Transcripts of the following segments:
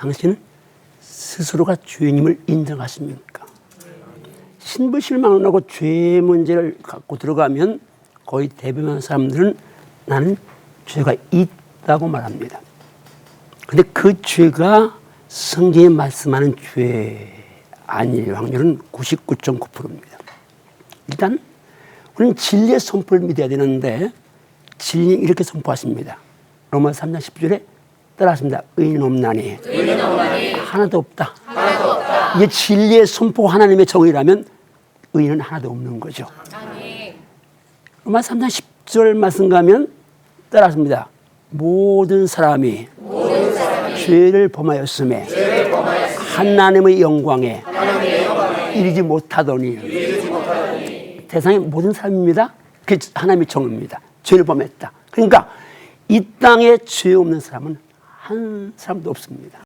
당신은 스스로가 죄인임을 인정하십니까? 신부 실망을 하고 죄 문제를 갖고 들어가면 거의 대부분 사람들은 나는 죄가 있다고 말합니다. 근데 그 죄가 성경에 말씀하는 죄 아닐 확률은 99.9%입니다. 일단 우리는 진리의 선포를 믿어야 되는데 진리 이렇게 선포하십니다. 로마 3장 10절에 따라하십니다. 의인 없나니, 하나도 없다. 이게 진리의 선포 하나님의 정의라면 의인은 하나도 없는 거죠. 로마 3장 10절 말씀 가면 따라하십니다. 모든 사람이, 죄를 범하였음에 하나님의 영광에 이르지 못하더니 대상이 모든 사람입니다. 그 하나님의 정의입니다. 죄를 범했다. 그러니까 이 땅에 죄 없는 사람은 한 사람도 없습니다.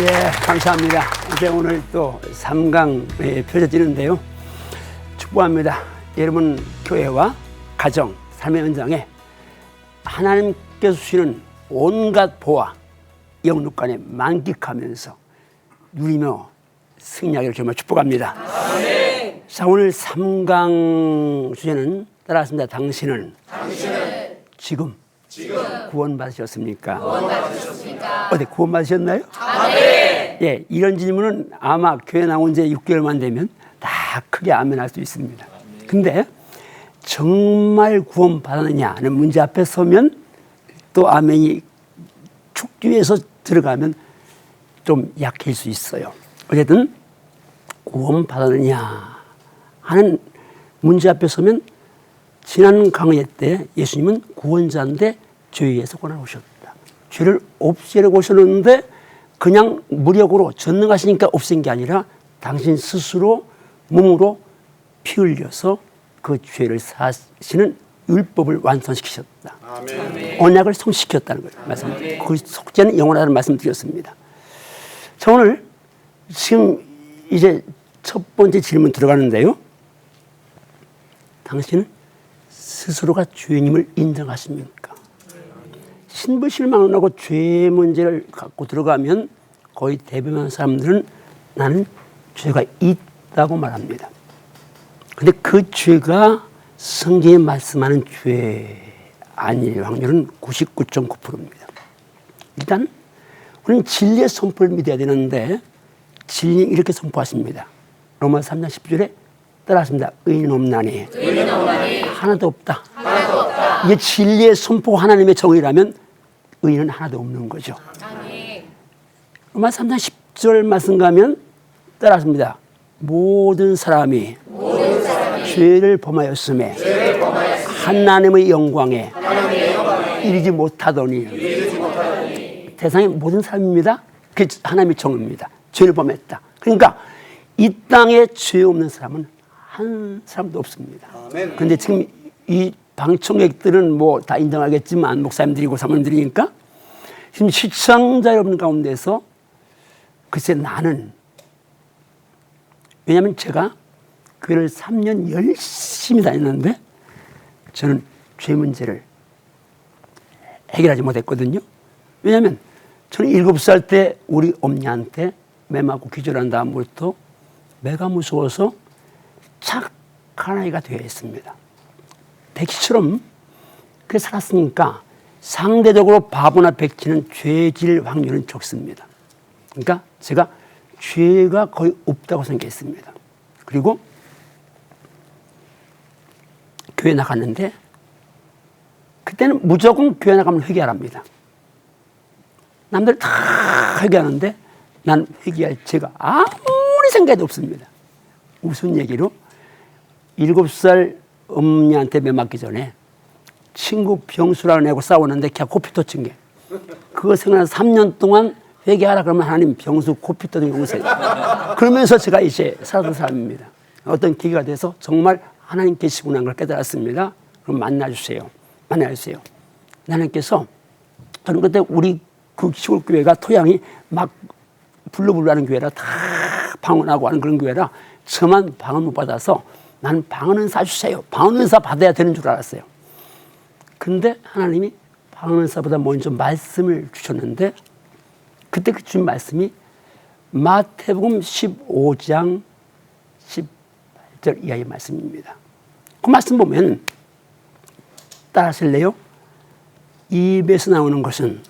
예, 감사합니다. 이제 오늘 또 3강 펼쳐지는데요. 축복합니다. 여러분 교회와 가정, 삶의 현장에 하나님께서 주시는 온갖 보화, 영육간에 만끽하면서 누리며 승리하기를 정말 축복합니다. 자, 오늘 3강 주제는 따라하십니다. 당신은, 지금, 구원받으셨습니까? 어디 구원받으셨나요? 예, 이런 질문은 아마 교회 나온 지 6개월만 되면 다 크게 아멘할 수 있습니다. 근데 정말 구원받았느냐는 문제 앞에 서면 또 아멘이 축주에서 들어가면 좀 약해질 수 있어요. 어쨌든 구원받았느냐 하는 문제 앞에 서면 지난 강의 때 예수님은 구원자인데 죄에서 권하오셨다. 죄를 없애려고 오셨는데 그냥 무력으로 전능하시니까 없앤 게 아니라 당신 스스로 몸으로 피 흘려서 그 죄를 사시는 율법을 완성시키셨다. 언약을 성시켰다는 거예요. 말씀. 그 속죄는 영원하다는 말씀 드렸습니다. 자, 오늘 지금 이제 첫 번째 질문 들어가는데요. 당신은 스스로가 죄인임을 인정하십니까? 신부 실망을 하고 죄 문제를 갖고 들어가면 거의 대부분 사람들은 나는 죄가 있다고 말합니다. 근데 그 죄가 성경에 말씀하는 죄 아닐 확률은 99.9%입니다. 일단 우리는 진리의 선포를 믿어야 되는데 진리 이렇게 선포하십니다. 로마 3장 10절에 따라하십니다. 의인 없나니, 하나도 없다. 이게 진리의 선포 하나님의 정의라면 의인은 하나도 없는 거죠. 로마 3장 10절 말씀 가면 따라하십니다. 모든 사람이, 죄를 범하였음에 하나님의 영광에 이르지 못하더니 대상이 모든 사람입니다. 그 하나님의 정의입니다. 죄를 범했다. 그러니까 이 땅에 죄 없는 사람은 한 사람도 없습니다. 그런데 지금 이 방청객들은 뭐 다 인정하겠지만 목사님들이고 사모님들이니까 지금 시청자 여러분 가운데서 글쎄 나는 왜냐하면 제가 교회를 3년 열심히 다녔는데 저는 죄 문제를 해결하지 못했거든요. 왜냐하면 저는 일곱 살때 우리 엄니한테 매 맞고 기절한 다음부터 매가 무서워서 아이가 되어 있습니다. 백희처럼 그렇게 살았으니까 상대적으로 바보나 백치는 죄질 확률은 적습니다. 그러니까 제가 죄가 거의 없다고 생각했습니다. 그리고 교회 나갔는데 그때는 무조건 교회 나가면 회개하랍니다. 남들 다 회개하는데 난 회개할 죄가 아무리 생각해도 없습니다. 무슨 얘기로? 일곱 살 엄니한테 매 맞기 전에 친구 병수라는 애고 싸우는데 걔가 코피 터친 게 그거 생각나서 3년 동안 회개하라 그러면 하나님 병수 코피 터진 게 용서해 그러면서 제가 이제 살았던 사람입니다. 어떤 계기가 돼서 정말 하나님 계시구나 걸 깨달았습니다. 그럼 만나주세요. 만나주세요. 하나님께서 저는 그때 우리 그 시골 교회가 토양이 막 불러불라는 교회라 다 방언하고 하는 그런 교회라 저만 방언 못 받아서 난 방언은사 주세요. 방언은사 받아야 되는 줄 알았어요. 근데 하나님이 방언은사보다 먼저 말씀을 주셨는데 그때 그 주신 말씀이 마태복음 15장 18절 이하의 말씀입니다. 그 말씀 보면 따라 하실래요? 입에서 나오는 것은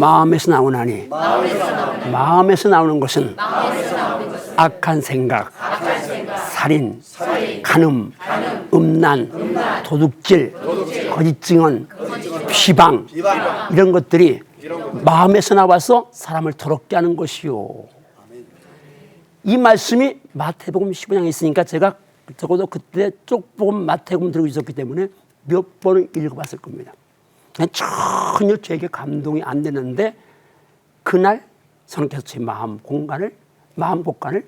마음에서 나오나니 마음에서 나오는 것은 악한 생각, 살인, 간음, 음란, 도둑질, 거짓 증언, 비방 이런 것들이 마음에서 나와서 사람을 더럽게 하는 것이요. 이 말씀이 마태복음 15장에 있으니까 제가 적어도 그때 쪽복음 마태복음 들고 있었기 때문에 몇 번을 읽어봤을 겁니다. 전혀 제게 감동이 안 되는데 그날 성령께서 제 마음 공간을 마음 공간을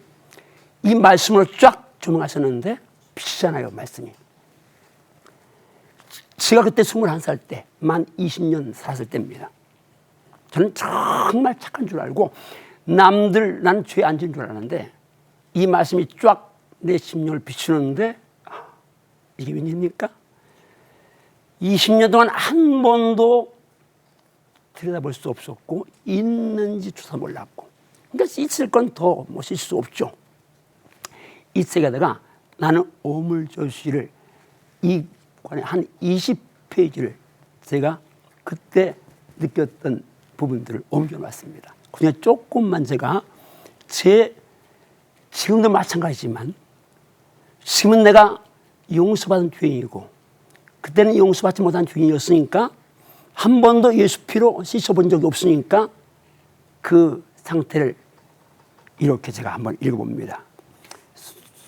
이 말씀으로 쫙 조명하셨는데 비잖아요 말씀이. 제가 그때 21살 때, 만 20년 살았을 때입니다. 저는 정말 착한 줄 알고 남들 난 죄 안 지은 줄 알았는데 이 말씀이 쫙 내 심령을 비추는데 아, 이게 웬일입니까? 20년 동안 한 번도 들여다볼 수 없었고 있는지 조사 몰랐고 그러니까 있을 건더 모실 수 없죠. 이세가다가 나는 오물조시를 이 관에 한 20페이지를 제가 그때 느꼈던 부분들을 옮겨놨습니다. 그냥 조금만 제가 제 지금도 마찬가지지만 지금은 내가 용서받은 죄인이고 그때는 용서받지 못한 죄인이었으니까 한 번도 예수 피로 씻어본 적이 없으니까 그 상태를 이렇게 제가 한번 읽어봅니다.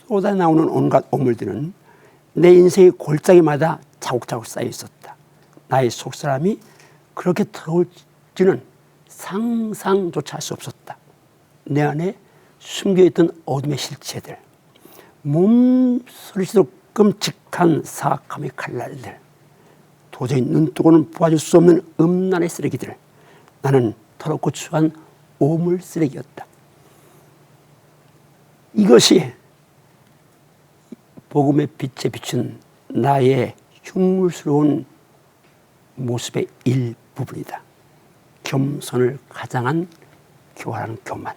쏟아 나오는 온갖 오물들은 내 인생의 골짜기마다 자국자국 쌓여 있었다. 나의 속사람이 그렇게 더러울지는 상상조차 할 수 없었다. 내 안에 숨겨있던 어둠의 실체들, 몸소리치도록 끔찍한 사악함의 칼날들, 도저히 눈뜨고는 보아줄 수 없는 음란의 쓰레기들, 나는 더럽고 추한 오물 쓰레기였다. 이것이 복음의 빛에 비춘 나의 흉물스러운 모습의 일부분이다. 겸손을 가장한 교활한 교만.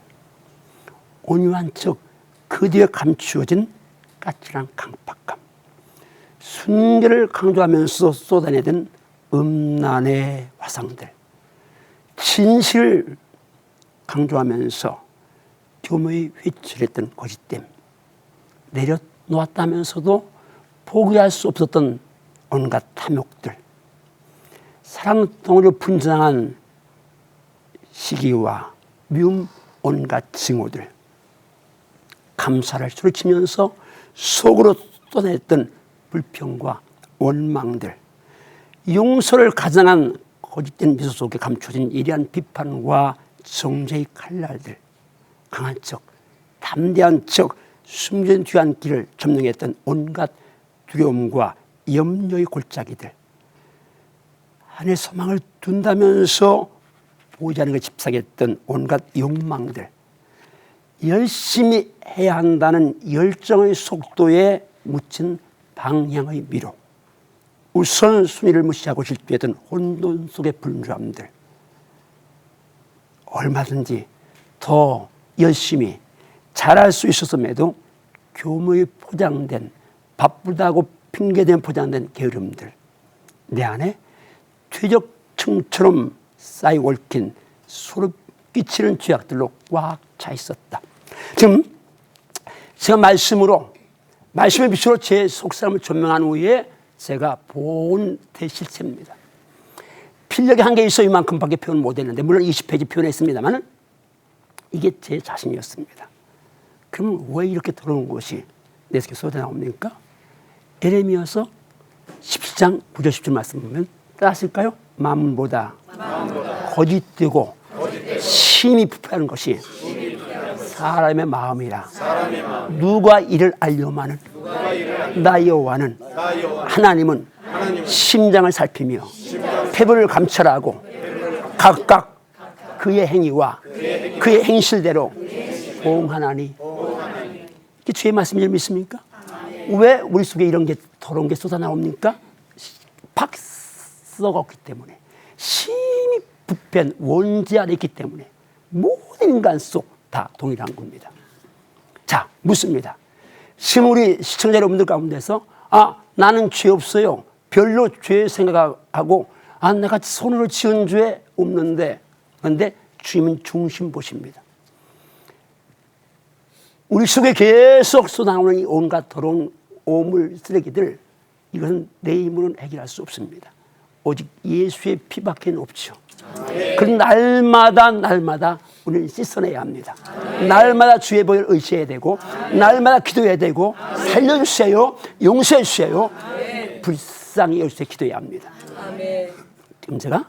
온유한 척 그 뒤에 감추어진 까칠한 강팍함. 순결을 강조하면서 쏟아내던 음란의 화상들. 진실을 강조하면서 교묘히 휘칠했던 거짓됨. 내려 놓았다면서도 포기할 수 없었던 온갖 탐욕들. 사랑 덩어리로 분장한 시기와 미움 온갖 징후들. 감사를 소리치면서 속으로 쏟아냈던 불평과 원망들, 용서를 가장한 거짓된 미소 속에 감춰진 예리한 비판과 정죄의 칼날들, 강한 척, 담대한 척, 숨진 뒤안길을 점령했던 온갖 두려움과 염려의 골짜기들, 안에 소망을 둔다면서 보지 않은 걸 집착했던 온갖 욕망들, 열심히 해야 한다는 열정의 속도에 묻힌 방향의 미로, 우선순위를 무시하고 질투했던 혼돈 속의 분주함들, 얼마든지 더 열심히 잘할 수 있었음에도 교무에 포장된 바쁘다고 핑계된 포장된 게으름들, 내 안에 퇴적층처럼 쌓여 얽힌 소름 끼치는 죄악들로 꽉 차 있었다. 지금 제가 말씀으로 말씀의 빛으로 제 속사람을 조명한 후에 제가 본 대실체입니다. 필력이 한개 있어 이만큼밖에 표현 못했는데 물론 20페이지 표현했습니다만 이게 제 자신이었습니다. 그럼 왜 이렇게 더러운 것이 내 속에 쏟아 나옵니까? 에레미어서 17장 9절 10절 말씀 보면 따라하실까요? 마음보다, 거짓되고 심히 부패하는 것이 사람의 마음이라. 누가 이를 알려마는 나 여호와는 하나님은 심장을 살피며 폐부를 감찰하고 각각 그의 행위와 그의 행실대로 보응하나니 이게 주의 말씀을 믿습니까? 왜 우리 속에 이런 게 더러운 게 쏟아 나옵니까? 팍 썩었기 때문에 심히 부패한 원죄 안에 있기 때문에 모든 인간 속 다 동일한 겁니다. 자, 묻습니다. 지금 우리 시청자 여러분들 가운데서 아, 나는 죄 없어요. 별로 죄 생각하고 아, 내가 손으로 지은 죄 없는데 그런데 주님은 중심 보십니다. 우리 속에 계속 쏟아나오는 이 온갖 더러운 오물 쓰레기들 이것은 내 힘으로는 해결할 수 없습니다. 오직 예수의 피밖에 없죠. 그 날마다 날마다 우리는 씻어내야 합니다. 날마다 주의 복을 의지해야 되고 날마다 기도해야 되고 살려주세요. 용서해 주세요. 불쌍히 여주세요 기도해야 합니다. 지금 제가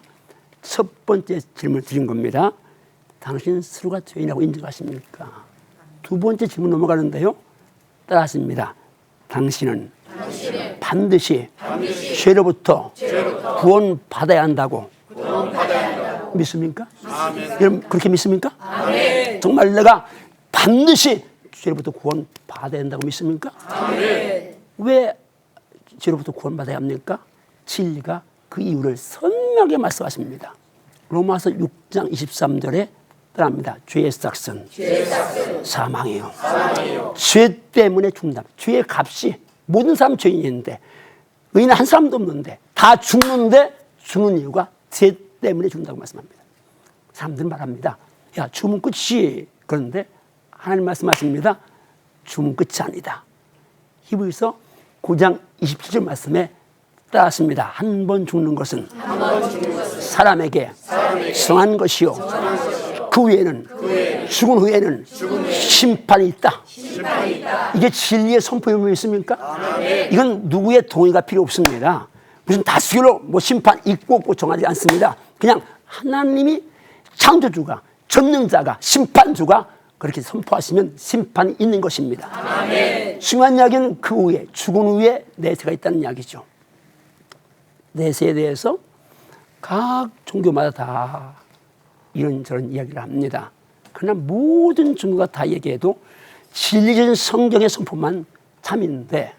첫 번째 질문을 드린 겁니다. 당신 스스로가 죄인이라고 인정하십니까? 두 번째 질문 넘어가는데요. 따라하십니다. 당신은, 반드시, 죄로부터, 구원받아야 한다고, 믿습니까? 여러분 그렇게 믿습니까? 정말 내가 반드시 죄로부터 구원받아야 한다고 믿습니까? 왜 죄로부터 구원받아야 합니까? 진리가 그 이유를 선명하게 말씀하십니다. 로마서 6장 23절에 따라합니다. 죄의 싹은 사망이에요. 죄 때문에 죽는다. 죄의 값이 모든 사람 죄인인데 의인 한 사람도 없는데 다 죽는데 죽는 이유가 죄 때문에 죽는다고 말씀합니다. 사람들은 말합니다. 야 죽으면 끝이 그런데 하나님 말씀하십니다. 죽으면 끝이 아니다. 히브리서 9장 27절 말씀에 따랐습니다. 한번 죽는 것은 사람에게 성한 것이요. 그 후에는 죽은 후에는 심판이 있다. 이게 진리의 선포임을 믿습니까? 이건 누구의 동의가 필요 없습니다. 무슨 다수결로 뭐 심판 있고 없고 정하지 않습니다. 그냥 하나님이 창조주가 전능자가 심판주가 그렇게 선포하시면 심판이 있는 것입니다. 중요한 이야기는 그 후에 죽은 후에 내세가 있다는 이야기죠. 내세에 대해서 각 종교마다 다 이런저런 이야기를 합니다. 그러나 모든 종교가 다 얘기해도 진리적인 성경의 선포만 참인데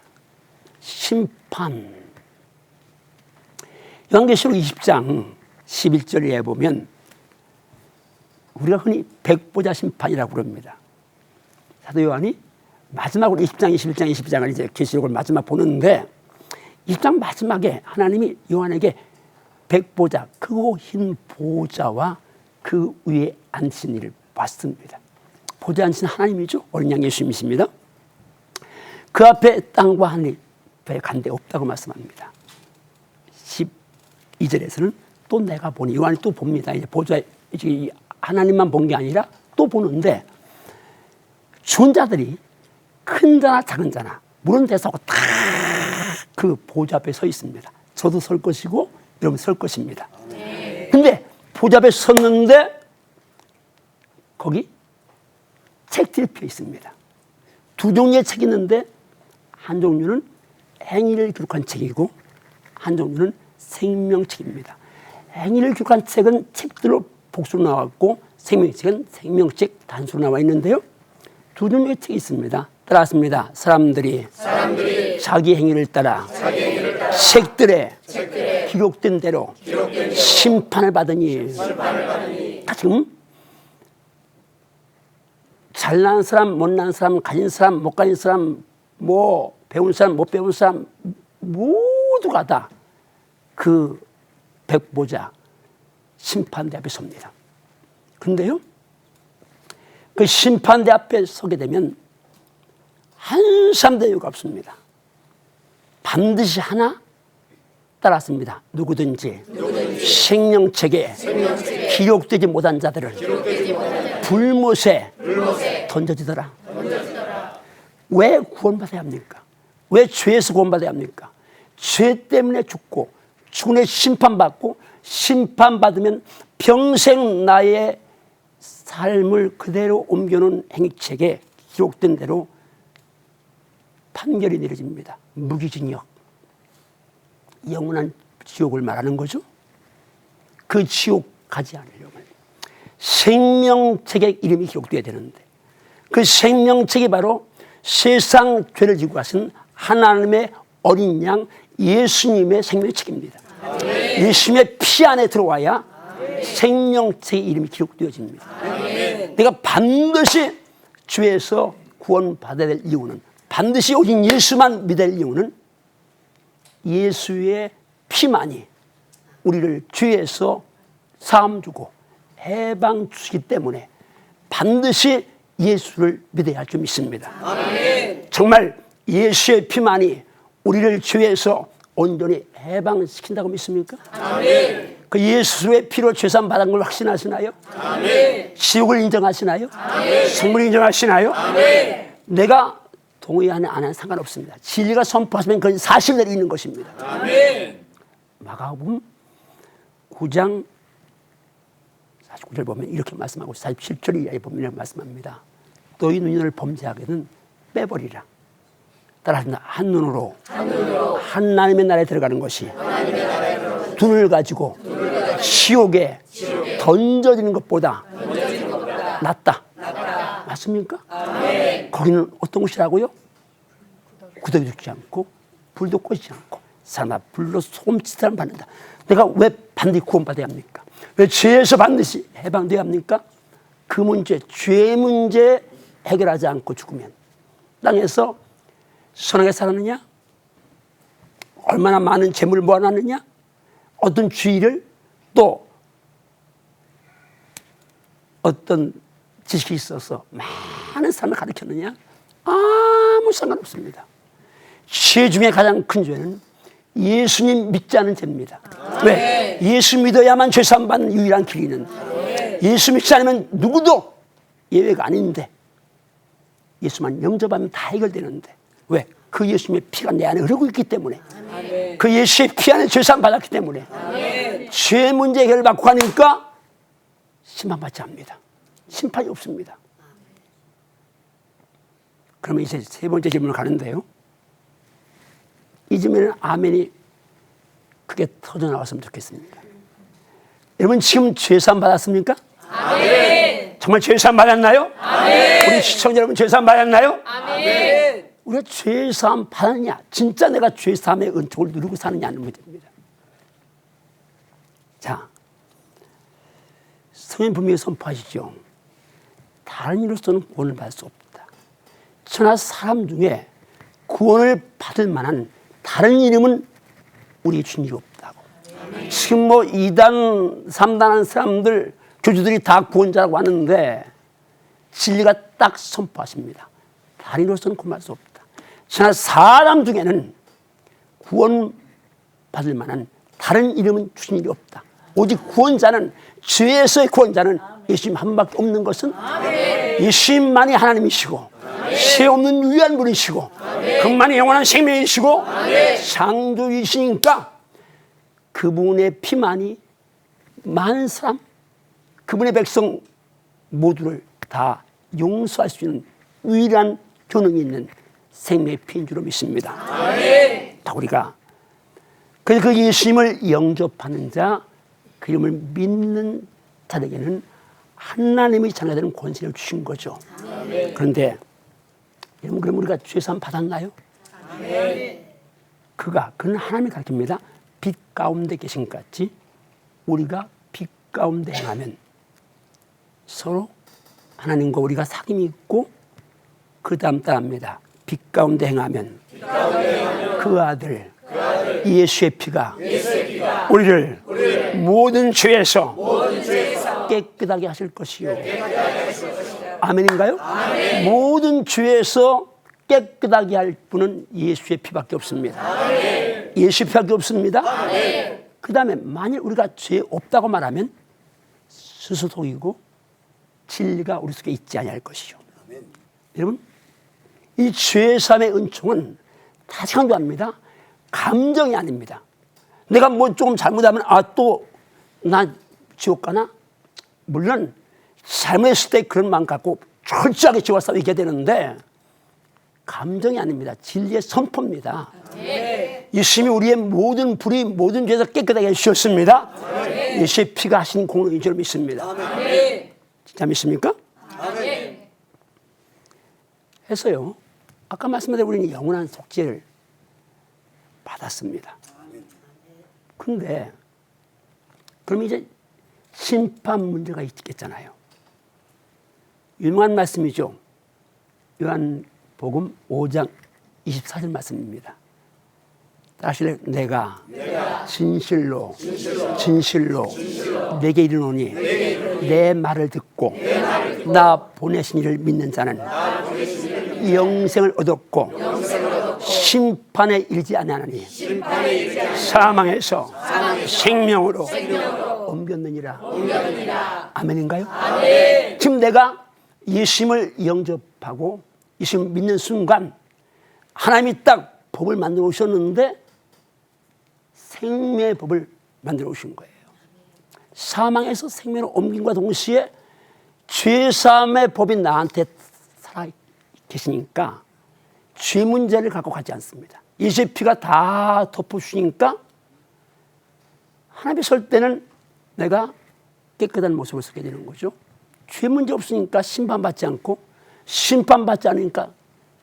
심판 요한계시록 20장 11절에 보면 우리가 흔히 백보자 심판이라고 부릅니다. 사도 요한이 마지막으로 20장, 21장, 22장을 이제 계시록을 마지막 보는데 20장 마지막에 하나님이 요한에게 백보자, 크고 흰 보좌와 그 위에 앉으신 이를 봤습니다. 보좌 앉으신 하나님이죠. 어린 양 예수님이십니다. 그 앞에 땅과 하늘 배 간데 없다고 말씀합니다. 12절에서는 또 내가 보니 요한이 또 봅니다. 이제 보좌 이제 하나님만 본 게 아니라 또 보는데 죽은 자들이 큰 자나 작은 자나 물은 대사고 다 그 보좌 앞에 서 있습니다. 저도 설 것이고 여러분 설 것입니다. 앞에 섰는데 거기 책들이 펴 있습니다. 두 종류의 책이 있는데 한 종류는 행위를 기록한 책이고 한 종류는 생명책입니다. 행위를 기록한 책은 책들로 복수로 나왔고 생명책은 생명책 단수로 나와 있는데요. 두 종류의 책이 있습니다. 따라왔습니다. 사람들이, 자기 행위를 따라, 책들에, 기록된 대로 심판을 받으니, 다 지금 잘난 사람, 못난 사람, 가진 사람, 못 가진 사람, 뭐 배운 사람, 못 배운 사람 모두가 다 그 백보자 심판대 앞에 섭니다. 그런데요, 그 심판대 앞에 서게 되면 한 사람도 여유가 없습니다. 반드시 하나 따랐습니다. 누구든지, 생명책에, 기록되지 못한 자들을 불못에, 던져지더라. 왜 구원받아야 합니까? 왜 죄에서 구원받아야 합니까? 죄 때문에 죽고 후 심판받고 심판받으면 평생 나의 삶을 그대로 옮겨놓은 행책에 기록된 대로 판결이 내려집니다. 무기징역. 영원한 지옥을 말하는 거죠. 그 지옥 가지 않으려면 생명책에 이름이 기록돼야 되는데 그 생명책이 바로 세상 죄를 지고 가신 하나님의 어린 양 예수님의 생명책입니다. 예수님의 피 안에 들어와야 생명책의 이름이 기록되어집니다. 내가 반드시 주에서 구원받아야 될 이유는 반드시 오직 예수만 될 이유는 예수의 피만이 우리를 죄에서 사함 주고 해방 주시기 때문에 반드시 예수를 믿어야 할 줄 믿습니다. 정말 예수의 피만이 우리를 죄에서 온전히 해방시킨다고 믿습니까? 그 예수의 피로 죄산 받은 걸 확신하시나요? 지옥을 인정하시나요? 성물을 인정하시나요? 내가 동의하는 안 하는 상관없습니다. 진리가 선포하시면 그건 사실대로 있는 것입니다. 마가복음 9장 49절 보면 이렇게 말씀하고 47절 이하에 보면 이렇게 말씀합니다. 너희 눈을 범죄하게는 빼버리라. 따라합니다. 한 눈으로, 하나님의 나라에 들어가는 것이 두 눈을 가지고 지옥에 던져지는 것보다 낫다. 맞습니까? 거기는 어떤 곳이라고요? 구더기 죽지 않고 불도 꺼지지 않고 사람아 불로 소금치사람 받는다. 내가 왜 반드시 구원받아야 합니까? 왜 죄에서 반드시 해방돼야 합니까? 그 문제, 죄 문제 해결하지 않고 죽으면 땅에서 선하게 살았느냐? 얼마나 많은 재물을 모아놨느냐? 어떤 주의를 또 어떤 지식이 있어서 많은 사람을 가르쳤느냐? 아무 상관없습니다. 죄 중에 가장 큰 죄는 예수님 믿지 않은 죄입니다. 왜? 예수 믿어야만 죄사함 받는 유일한 길이는 예수 믿지 않으면 누구도 예외가 아닌데 예수만 영접하면 다 해결되는데 왜? 그 예수님의 피가 내 안에 흐르고 있기 때문에 그 예수의 피 안에 죄사함 받았기 때문에 죄 문제 해결을 받고 가니까 심판받지 않습니다. 심판이 없습니다. 그러면 이제 세 번째 질문을 가는데요. 이 질문에는 아멘이 크게 터져 나왔으면 좋겠습니다. 여러분 지금 죄사함 받았습니까? 아멘. 정말 죄사함 받았나요? 아멘. 우리 시청자 여러분 죄사함 받았나요? 아멘. 우리가 죄사함 받았냐? 진짜 내가 죄사함의 은총을 누리고 사느냐는 문제입니다. 자, 성인 분명히 선포하시죠. 다른 이로서는 구원을 받을 수 없다. 천하 사람 중에 구원을 받을 만한 다른 이름은 우리 주님이 없다고. 지금 뭐 2단, 3단 하는 사람들, 교주들이 다 구원자라고 하는데 진리가 딱 선포하십니다. 이로서는 구원받을 수 없다. 천하 사람 중에는 구원 받을 만한 다른 이름은 일이 없다. 오직 구원자는 죄에서의 구원자는 예수님 한 밖에 없는 것은 예수님만이 하나님이시고 세 없는 유일한 분이시고 그만이 영원한 생명이시고 창조이시니까 그분의 피만이 많은 사람 그분의 백성 모두를 다 용서할 수 있는 유일한 효능이 있는 생명의 피인 줄로 믿습니다. 다 우리가 그래서 그 예수님을 영접하는 자, 그 이름을 믿는 자에게는 하나님의 자녀가 되는 권세를 주신 거죠. 그런데 여러분 그럼 우리가 죄산 받았나요? 그가 그는 하나님이 가르칩니다. 빛 가운데 계신 것 같이 우리가 빛 가운데 행하면 서로 하나님과 우리가 사귐이 있고 그 다음 따라합니다. 빛 가운데 행하면 그 아들 예수의 피가 우리를 모든 죄에서 깨끗하게 하실 것이요. 아멘인가요? 모든 죄에서 깨끗하게 할 분은 예수의 피밖에 없습니다. 예수 피밖에 없습니다. 그 다음에 만일 우리가 죄 없다고 말하면 스스로 속이고 진리가 우리 속에 있지 아니할 것이요. 여러분 이 죄삼의 은총은 다 생각합니다. 감정이 아닙니다. 내가 뭐 조금 잘못하면 아 또 나 지옥 가나? 물론 때 그런 마음 갖고 철저하게 지와 싸우게 되는데 감정이 아닙니다. 진리의 선포입니다. 예수님이 우리의 모든 불이 모든 죄에서 깨끗하게 해주셨습니다. 예수의 피가 하신 공로인 줄 믿습니다. 진짜 믿습니까? 해서요. 아까 말씀드린 우리는 영원한 속죄를 받았습니다. 근데 그럼 이제 심판 문제가 있겠잖아요. 유명한 말씀이죠. 요한 복음 5장 24절 말씀입니다. 다시 내가, 진실로, 진실로, 내게 이르노니 내 말을 듣고 나 보내신 이를 믿는 자는 영생을 얻었고 심판에 이르지 아니하나니 사망에서 생명으로 옮겼느니라. 아멘인가요? 지금 내가 예수님을 영접하고 예수님 믿는 순간 하나님이 딱 법을 만들어 오셨는데 생명의 법을 만들어 오신 거예요. 사망에서 생명으로 옮김과 동시에 죄사함의 법이 나한테 살아 계시니까 죄 문제를 갖고 가지 않습니다. 예수의 피가 다 덮어주시니까 하나님이 설 때는 내가 깨끗한 모습을 서게 되는 거죠. 죄 문제 없으니까 심판받지 않고 심판받지 않으니까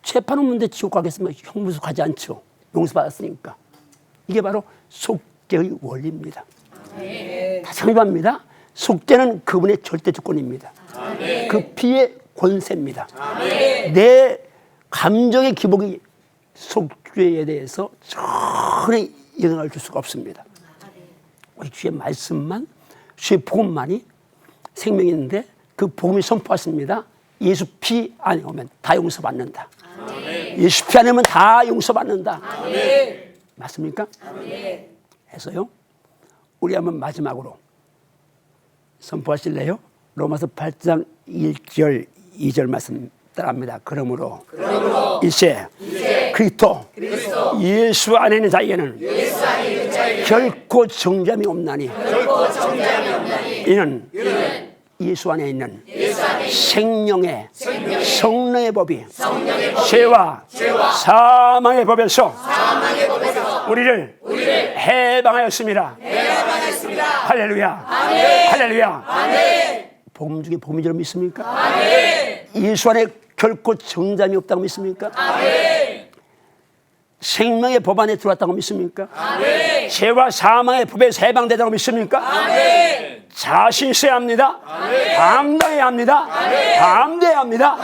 재판 없는데 지옥 가겠으면 형무소 가지 않죠. 용서받았으니까. 이게 바로 속죄의 원리입니다. 다 상입합니다. 속죄는 그분의 절대 주권입니다. 그 피의 권세입니다. 내 감정의 기복이 속죄에 대해서 전혀 영향을 줄 수가 없습니다. 우리 주의 말씀만, 주의 복음만이 생명인데 그 복음이 선포하십니다. 예수 피 안에 오면 다 용서받는다. 예수 피 안에 오면 다 용서받는다. 맞습니까? 해서요. 우리 한번 마지막으로 선포하실래요? 로마서 8장 1절 2절 말씀 따라합니다. 그러므로, 이제, 그리스도, 예수 안에 있는 자에게는 결코 정잠이 없나니, 이는, 예수 안에 있는 생명의 성령의 법이 죄와 사망의 법에서 우리를 해방하였습니다. 할렐루야. 할렐루야. 복음 중에 복음인 줄 믿습니까? 예수 안에 결코 정잠이 없다고 믿습니까? 생명의 법 안에 들어왔다고 믿습니까? 죄와 사망의 법에서 해방되다고 믿습니까? 자신 있어야 합니다. 담당해야 합니다. 담대해야 합니다.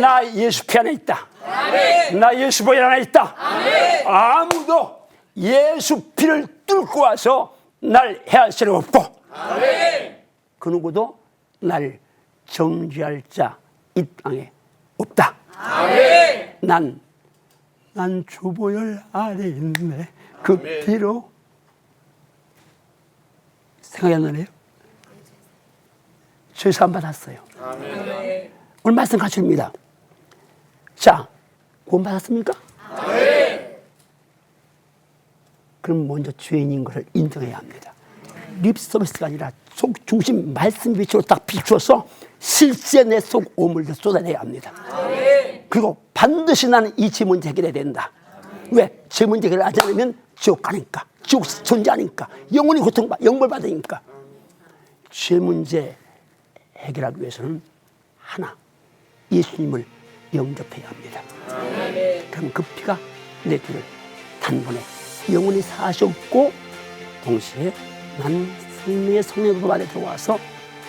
나 예수 피 안에 있다. 나 예수 보혈 안에 있다. 아무도 예수 피를 뚫고 와서 날 해할 수 없고 그 누구도 날 정죄할 자 이 땅에 없다. 난, 난 주보혈 아래 있네. 그 피로 생각이 안 나네요. 죄사함 받았어요. 오늘 말씀 가르칩니다. 자, 구원 받았습니까? 그럼 먼저 죄인인 것을 인정해야 합니다. 립 서비스가 아니라 속 중심 말씀 위치로 딱 비추어서 실제 내 속 오물을 쏟아내야 합니다. 그리고 반드시 나는 이죄 문제 해결해야 된다. 왜? 죄 문제 해결하지 않으면 지옥 가니까. 지옥 존재하니까. 영원히 고통받, 영벌 받으니까. 죄 문제 해결하기 위해서는 하나, 예수님을 영접해야 합니다. 그럼 그 피가 내 죄를 단번에 영원히 사하셨고 동시에 난 생명의 성령법 안에 들어와서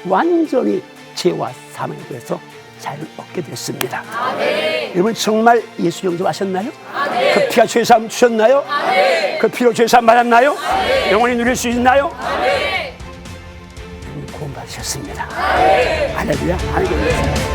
완전히 죄와 사망에 대해서 자유를 얻게 됐습니다. 여러분 정말 예수 영접하셨나요? 그 피가 죄사함 주셨나요? 그 피로 죄사함 받았나요? 영원히 누릴 수 있나요? 여러분 구원받으셨습니다. 할렐루야. 할렐루야.